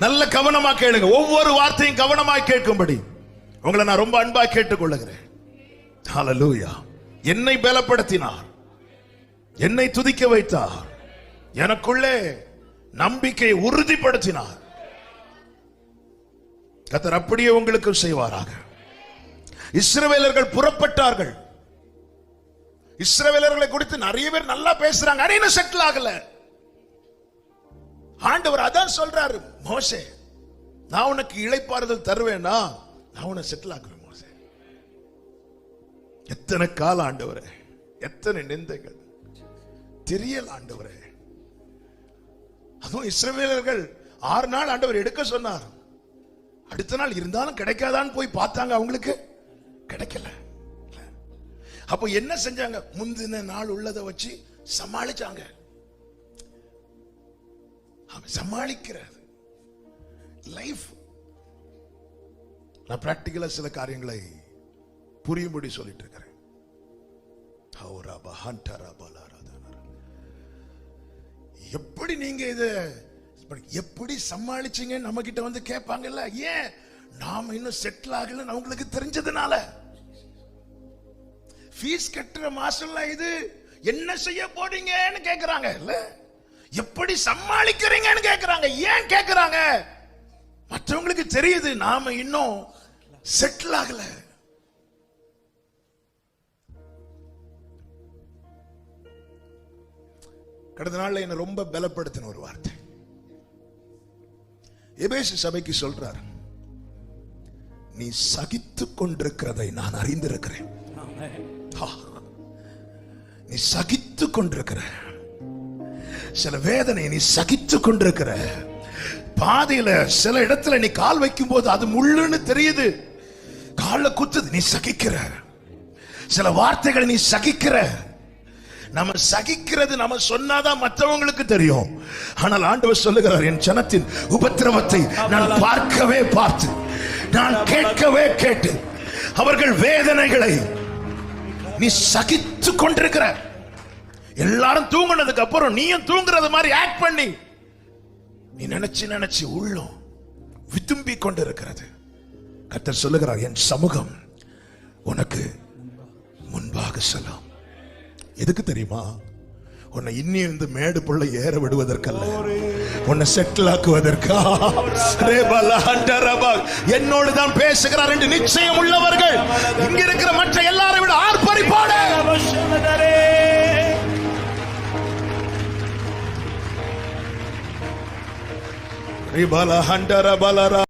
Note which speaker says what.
Speaker 1: நல்ல கவனமா கேளுங்க. ஒவ்வொரு வார்த்தையும் கவனமாய் கேட்கும்படி. உங்களை நான் ரொம்ப அன்பா கேட்டுக்கொள்ளுகிறேன். ஹalleluya என்னை பலப்படுத்தினார். என்னை துதிக்க வைத்தார். எனக்குள்ளே நம்பிக்கையை உறுதிப்படுத்தினார். கத்தர் அப்படியே உங்களுக்கு செய்வாராக. இஸ்ரவேலர்கள் புறப்பட்டார்கள். இஸ்ரவேலர்களை குறித்து நிறைய பேர் நல்லா பேசுறாங்க. ஆனா செட்டில் ஆகல. ஆண்டவர் அதான் சொல்றாரு மோசே நான் உனக்கு இளைப்பாறுதல் தருவேனா? நான் உன்னை செட்டில் ஆக்குவேன் மோசே. எத்தனை கால ஆண்டவரே எத்தனை நிந்தைகள். தெரியல ஆண்டவரே. அதுவும் இஸ்ரவேலர்கள் ஆறு நாள் ஆண்டவர் எடுக்க சொன்னார். அடுத்த நாள் இருந்தாலும் கிடைக்காதான்னு போய் பார்த்தாங்க அவங்களுக்கு கிடைக்கல. அப்போ என்ன செஞ்சாங்க? முந்தின நாள் உள்ளதை வச்சு சமாளிச்சாங்க. அவன் சமாளிக்கிறார். லைஃப் நான் பிராக்டிக்கலா சில காரியங்களை புரியும்படி சொல்லிட்டு இருக்கிறேன் எப்படி நீங்க இதை எப்படி சமாளிச்சீங்க நம்ம கிட்ட வந்து கேட்பாங்கல்ல? ஏன்? நாம இன்னும் செட்டில் ஆகலன்னு அவங்களுக்கு தெரிஞ்சதுனால. ஃபீஸ் கட்டுற மாசம்ல இது என்ன செய்ய போறீங்கன்னு கேக்குறாங்க இல்ல? எப்படி சமாளிக்கிறீங்கன்னு கேக்குறாங்க. ஏன் கேக்குறாங்க? மற்றவங்களுக்கு தெரியுது நாம இன்னும் செட்டில் ஆகல. கடந்த நாள்ல என்ன ரொம்ப பலப்படுத்தின ஒரு வார்த்தை. எபேசு சபைக்கு சொல்றார் நீ சகித்துக் கொண்டிருக்கிறதை நான் அறிந்திருக்கிறேன். நீ சகித்துக் கொண்டிருக்கிற சில வேதனை நீ சகித்து கொண்டிருக்கிற. பாதையில சில இடத்துல நீ கால் வைக்கும் போது அது முள்ளுன்னு தெரியுது. கால குத்துது நீ சகிக்கிற. சில வார்த்தைகளை நீ சகிக்கிற. நம்ம சகிக்கிறது நம்ம சொன்னாதான் மற்றவங்களுக்கு தெரியும். ஆனால் ஆண்டவர் சொல்லுகிறார் என் ஜனத்தின் உபத்திரவத்தை நான் பார்க்கவே பார்த்து நான் கேட்கவே கேட்டு அவர்கள் வேதனைகளை நீ சகித்து கொண்டிருக்கிற. எல்லாரும் தூங்கினதுக்கு அப்புறம் நீயும் தூங்குறது மாதிரி ஆக்ட் பண்ணி. நீ நினைச்சு நினைச்சு உள்ளம் விதும்பி கொண்டிருக்கிறது. கத்தர் சொல்லுகிறார் என் சமூகம் உனக்கு முன்பாக செல்லும். எதுக்கு தெரியுமா? உன்னை இன்னி இருந்து மேடு புள்ள ஏற விடுவதற்கல்ல. உன்னை செட்டில் ஆக்குவதற்கா. என்னோடு தான் பேசுகிறார் என்று நிச்சயம் உள்ளவர்கள். இங்க இருக்கிற மற்ற Ribala Handara Balara